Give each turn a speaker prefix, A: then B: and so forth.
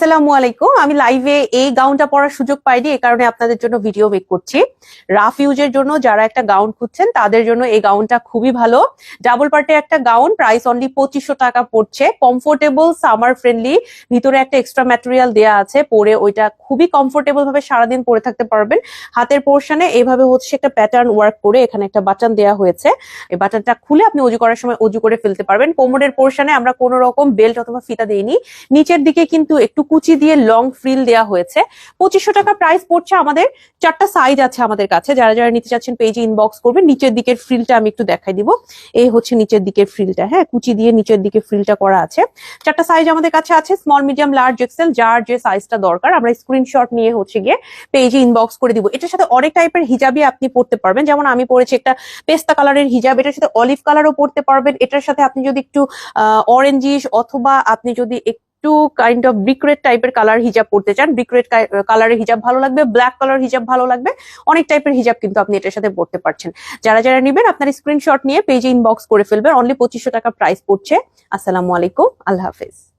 A: আসসালামু আলাইকুম। আমি লাইভে এই গাউনটা পরার সুযোগ পাইনি এই কারণে আপনাদের জন্য ভিডিও মেক করছি। রাফ জন্য যারা একটা গাউন খুঁজছেন, তাদের জন্য এই গাউনটা খুবই ভালো। ডাবল পার্টের একটা গাউন, প্রাইস অনলি পঁচিশশো টাকা পড়ছে। কমফোর্টেবল, সামার ফ্রেন্ডলি, ভিতরে একটা এক্সট্রা ম্যাটেরিয়াল দেয়া আছে, পরে ওইটা খুবই কমফোর্টেবল ভাবে সারাদিন পরে থাকতে পারবেন। হাতের পোর্শনে এইভাবে হচ্ছে একটা প্যাটার্ন ওয়ার্ক করে এখানে একটা বাটন দেয়া হয়েছে। এই বাটনটা খুলে আপনি অজু করার সময় অজু করে ফেলতে পারবেন। কোমরের পোর্শনে আমরা কোনো রকম বেল্ট অথবা ফিতা দেইনি। নিচের দিকে কিন্তু একটু কুচি দিয়ে লং ফ্রিল দেওয়া হয়েছে। পঁচিশশো টাকা প্রাইস পড়ছে আমাদের। চারটা সাইজ আছে আমাদের কাছে। যারা যারা নিতে চাচ্ছেন পেজে ইনবক্স করবেন। নিচের দিকের ফ্রিলটা আমি একটু দেখাই দিব। এই হচ্ছে নিচের দিকের ফ্রিলটা হ্যাঁ কুচি দিয়ে নিচের দিকে ফ্রিলটা করা আছে। চারটা সাইজ আমাদের কাছে আছে। স্মল মিডিয়াম লার্জ এক্সেল যার যে সাইজটা দরকার। আমরা স্ক্রিনশট নিয়ে হচ্ছে গিয়ে পেজে ইনবক্স করে দিব। এটার সাথে অনেক টাইপের হিজাবই আপনি পড়তে পারবেন। যেমন আমি পরেছি একটা পেস্তা কালারের হিজাব এটার সাথে অলিভ কালারও পড়তে পারবেন। এটার সাথে আপনি যদি একটু অরেঞ্জিশ অথবা আপনি যদি একটু কাইন্ড অফ ব্রিকরেড টাইপের কালার হিজাব পড়তে চান। ব্রিকরেড কালারের হিজাব ভালো লাগবে ব্ল্যাক কালার হিজাব ভালো লাগবে। অনেক টাইপের হিজাব কিন্তু আপনি এটার সাথে পড়তে পারছেন। যারা যারা নেবেন, আপনার স্ক্রিনশট নিয়ে পেজে ইনবক্স করে ফেলবেন। অনলি পঁচিশশো টাকা প্রাইস পড়ছে। আসসালামু আলাইকুম। আল্লাহ হাফেজ।